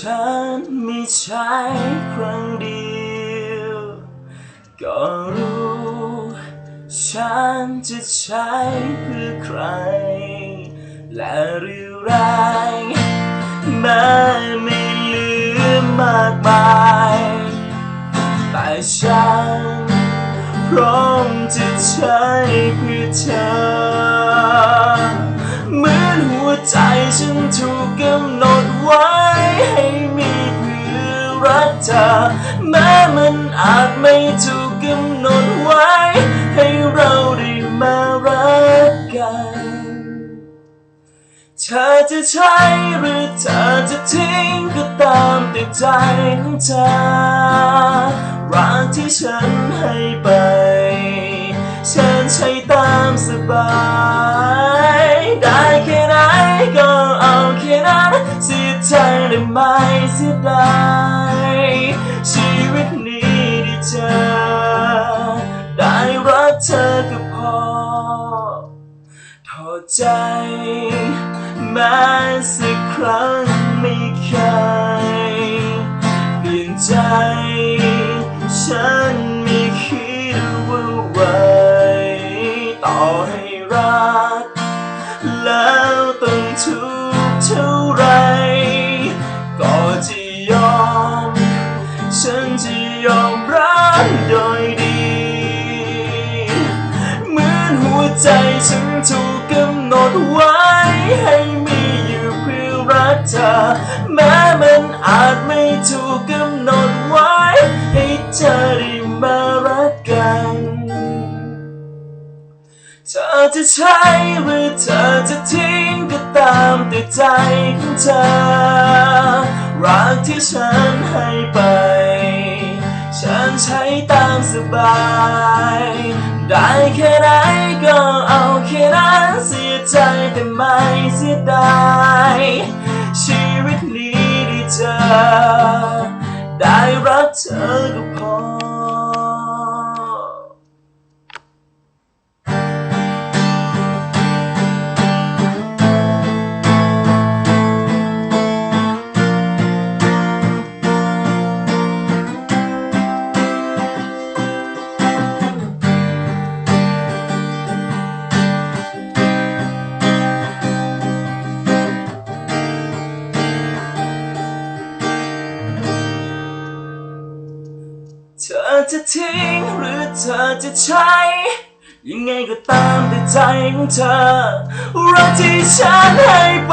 ฉันมิใช้ครั้งเดียว ก็รู้ ฉันจะใช้เพื่อใคร และเรียวแรงแม้ไม่ลือมากมายแต่ฉันพร้อมจะใช้เพื่อเธอ เธอ แม้มันอาจไม่ถูกกำหนดไว้ ให้เราได้มารักกัน เธอจะใช้หรือเธอจะทิ้งก็ตามแต่ใจของเธอรักที่ฉันให้ไป ฉันใช้ตามสบายได้แค่ไหนก็เอาแค่นั้นเสียใจได้ไหมเสียดาย อก็พอถอดใจแม้สักครั้งไม่เคยเปลี่ยนใจ ฉันไม่คิดว่าไหวต่อให้รัก แล้วต้องทุกข์ท ใจฉันถูกกำหนดไว้ ให้มีอยู่เพื่อรักเธอ แม้มันอาจไม่ถูกกำหนดไว้ ให้เธอได้มารักกันเธอจะใช้หรือเธอจะทิ้งก็ตามแต่ใจของเธอ รักที่ฉันให้ไป ใช้ตามสบาย ได้แค่ไหนก็เอาแค่นั้นเสียใจแต่ไม่เสียดายชีวิตนี้ที่เจอ ได้รักเธอก็พอ เธอจะทิ้งหรือเธอจะใช้ ยังไงก็ตามแต่ใจของเธอรักที่ฉันให้ไป